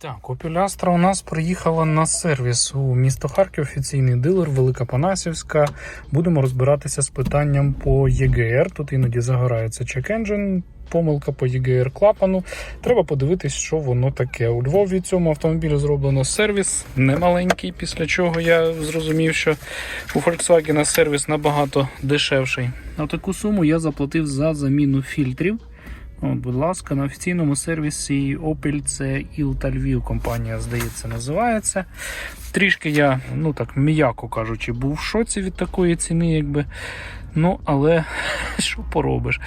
Так, Opel у нас приїхала на сервіс у місто Харків, офіційний дилер, Велика Панасівська. Будемо розбиратися з питанням по ЄГР. Тут іноді загорається чек-енджин, помилка по ЄГР клапану. Треба подивитись, що воно таке. У Львові цьому автомобілю зроблено сервіс немаленький, після чого я зрозумів, що у Volkswagen сервіс набагато дешевший. На таку суму я заплатив за заміну фільтрів. От, будь ласка, на офіційному сервісі Opel це Ілта Львів компанія, здається, називається. Трішки я, ну так, м'яко кажучи, був в шоці від такої ціни, якби. Ну, але що поробиш?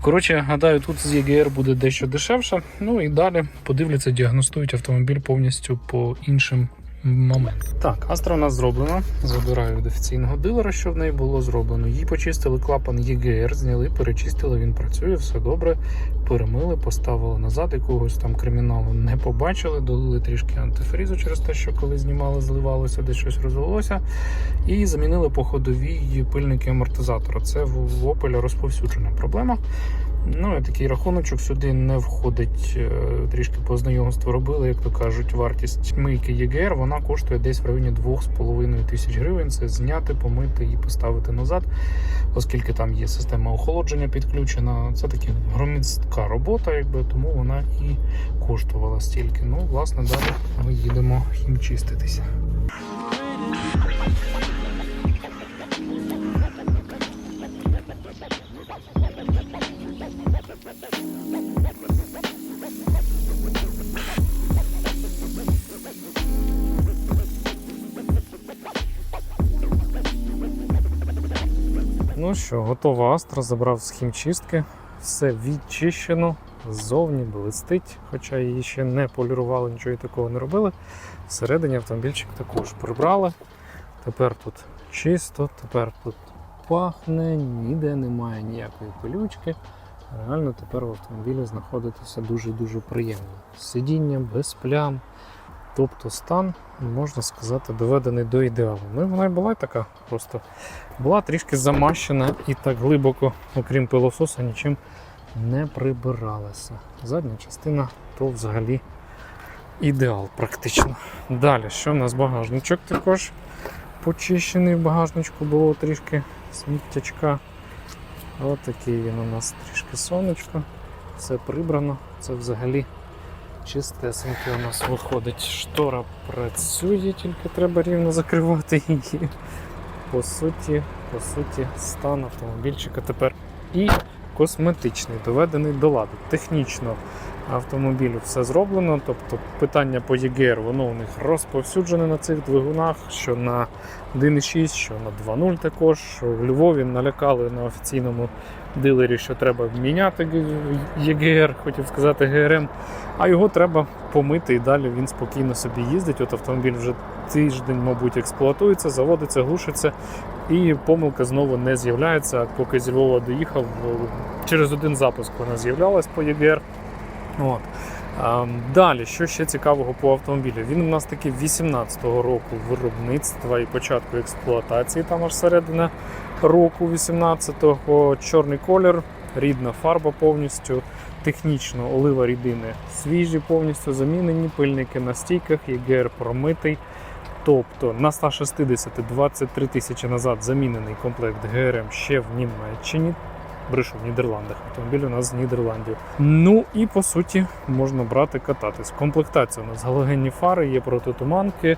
Коротше, гадаю, тут з ЄГР буде дещо дешевше. Ну і далі подивляться, діагностують автомобіль повністю по іншим моментам. Так, Астра у нас зроблена. Забираю від офіційного дилера, що в неї було зроблено. Їй почистили клапан ЄГР, зняли, перечистили, він працює, все добре. Перемили, поставили назад, якогось там криміналу не побачили, долили трішки антифрізу через те, що коли знімали, зливалося, десь щось розвелося. І замінили по ходовій пильники амортизатора. Це в Opel розповсюджена проблема. Ну, і такий рахуночок сюди не входить. е, Трішки по знайомству робили, як то кажуть, вартість мийки ЄГР вона коштує десь в районі 2,5 тисяч гривень. Це зняти, помити і поставити назад, оскільки там є система охолодження підключена. Це таки громадська робота, якби тому вона і коштувала стільки. Ну, власне, далі ми їдемо хімчиститися. Що, готова Астра, забрав з хімчистки. Все відчищено, ззовні блистить, хоча її ще не полірували, нічого такого не робили. Всередині автомобільчик також прибрали. Тепер тут чисто, тепер тут пахне, ніде немає ніякої пилючки. Реально тепер в автомобілі знаходитися дуже-дуже приємно. Сидіння без плям. Тобто стан, можна сказати, доведений до ідеалу. Ну і вона й була така просто була трішки замащена і так глибоко, окрім пилососа, нічим не прибиралася. Задня частина то взагалі ідеал практично. Далі, що в нас багажничок також почищений в багажничку було трішки сміттячка. Ось такий він у нас трішки сонечко. Все прибрано. Це взагалі чистесеньке у нас виходить. Штора працює, тільки треба рівно закривати її. По суті, по суті, стан автомобільчика тепер і косметичний, доведений до ладу. Технічно автомобілю все зроблено. Тобто питання по ЄГР, воно у них розповсюджене на цих двигунах, що на 1.6, що на 2.0 також. В Львові налякали на офіційному дилері, що треба міняти ЄГР, хотів сказати ГРМ, а його треба помити і далі він спокійно собі їздить. От автомобіль вже тиждень, мабуть, експлуатується, заводиться, глушиться, і помилка знову не з'являється. Поки зі Львова доїхав, через один запуск вона з'являлась по ЄГР. От. Далі, що ще цікавого по автомобілю? Він у нас таки 18-го року виробництва і початку експлуатації, там аж середина року 18-го. Чорний колір, рідна фарба повністю, технічно олива рідини свіжі, повністю замінені пильники на стійках, ЄГР промитий. Тобто на 160 23 тисячі назад замінений комплект ГРМ ще в Німеччині. Брешу в Нідерландах. Автомобіль у нас з Нідерландів. Ну і по суті можна брати кататись. Комплектація у нас галогенні фари, є протитуманки,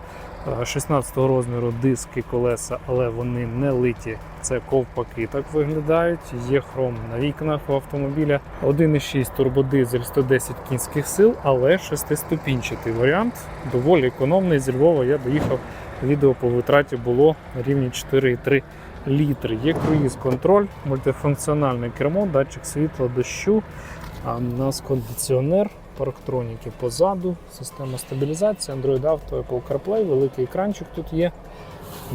16 розміру диски, колеса, але вони не литі. Це ковпаки так виглядають. Є хром на вікнах у автомобіля. 1,6 турбодизель 110 кінських сил, але шестиступінчатий варіант. Доволі економний. Зі Львова я доїхав. Відео по витраті було рівні 4,3 літри. Є круїз контроль, мультифункціональне кермо, датчик світла, дощу. А у нас кондиціонер, парктроніки позаду, система стабілізації, Android Auto, Apple CarPlay, великий екранчик тут є.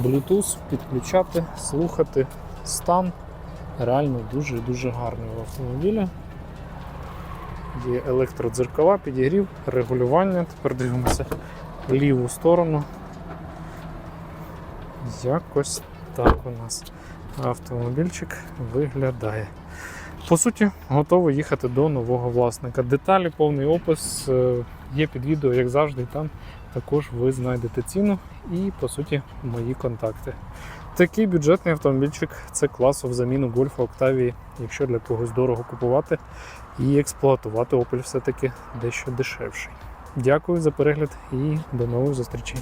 Bluetooth, підключати, слухати. Стан реально дуже-дуже гарний в автомобілі. Є електродзеркала, підігрів, регулювання. Тепер дивимося ліву сторону. Якось так у нас автомобільчик виглядає. По суті, готовий їхати до нового власника. Деталі, повний опис е, є під відео, як завжди. Там також ви знайдете ціну і, по суті, мої контакти. Такий бюджетний автомобільчик це класу в заміну Гольфа Octavia, якщо для когось дорого купувати і експлуатувати Opel все-таки дещо дешевший. Дякую за перегляд і до нових зустрічей.